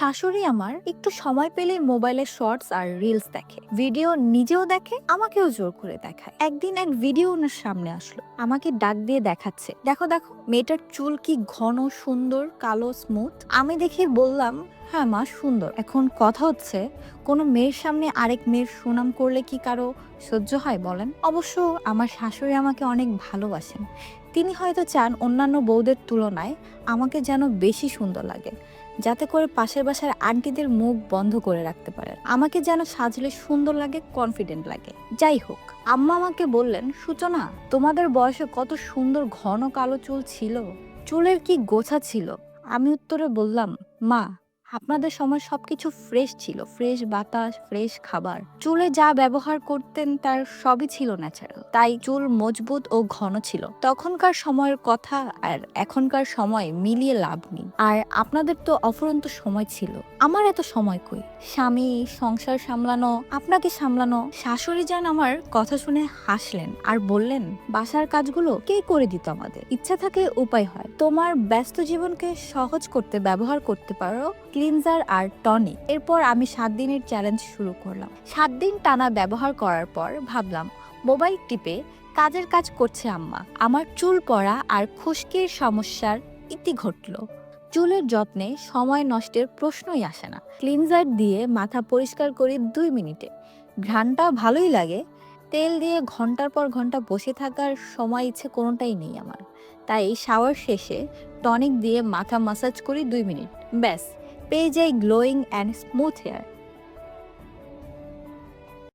শাশুড়ি আমার একটু সময় পেলে মোবাইলে শর্টস আর রিলস দেখে। ভিডিও নিজেও দেখে, আমাকেও জোর করে দেখায়। একদিন এক ভিডিও ওনার সামনে আসলো। আমাকে ডাক দিয়ে দেখাচ্ছে। দেখো দেখো, মেয়েটার চুল কি ঘন, সুন্দর, কালো স্মুথ আমি দেখে বললাম হ্যাঁ মা, সুন্দর। এখন কথা হচ্ছে, কোনো মেয়ের সামনে আরেক মেয়ের সুনাম করলে কি কারও সহ্য হয় বলেন? অবশ্য আমার শাশুড়ি আমাকে অনেক ভালোবাসেন। তিনি হয়তো চান অন্যান্য বউদের তুলনায় আমাকে যেন বেশি সুন্দর লাগে, যাতে করে পাশের বাসার আন্টিদের মুখ বন্ধ করে রাখতে পারেন। আমাকে যেন সাজলে সুন্দর লাগে কনফিডেন্ট লাগে। যাই হোক, আম্মা আমাকে বললেন, সূচনা, তোমাদের বয়সে কত সুন্দর ঘন কালো চুল ছিল। চুলের কি গোছা ছিল? আমি উত্তরে বললাম, মা আপনাদের সময় সবকিছু ফ্রেশ ছিল ফ্রেশ বাতাস ফ্রেশ খাবার। চুলে যা ব্যবহার করতেন তার সবই ছিল ন্যাচারাল তাই চুল মজবুত ও ঘন ছিল। তখনকার সময়ের কথা আর এখনকার সময় মিলিয়ে লাভ নেই। আর আপনাদের তো অফুরন্ত সময় ছিল। আমার এত সময় কই? স্বামী, সংসার সামলানো, আপনাকে সামলানো। শাশুড়ি যান আমার কথা শুনে হাসলেন আর বললেন, বাসার কাজগুলো কে করে দিত আমাদের? ইচ্ছা থাকে উপায় হয়। তোমার ব্যস্ত জীবনকে সহজ করতে, ব্যবহার করতে পারো ক্লিনজার আর টনিক। এরপর আমি সাত দিনের চ্যালেঞ্জ শুরু করলাম। সাত দিন টানা ব্যবহার করার পর ভাবলাম, মোবাইল টিপে কাজের কাজ করছে আম্মা। আমার চুল পড়া আর খুশকির সমস্যার ইতি ঘটল। চুলের যত্নে সময় নষ্টের প্রশ্নই আসে না। ক্লিনজার দিয়ে মাথা পরিষ্কার করি দুই মিনিটে। ঘ্রাণটা ভালোই লাগে। তেল দিয়ে ঘণ্টার পর ঘণ্টা বসে থাকার সময় ইচ্ছে কোনোটাই নেই আমার। তাই শাওয়ার শেষে টনিক দিয়ে মাথা মাসাজ করি দুই মিনিট। ব্যাস পেয়ে যাই গ্লোয়িং অ্যান্ড স্মুথ হেয়ার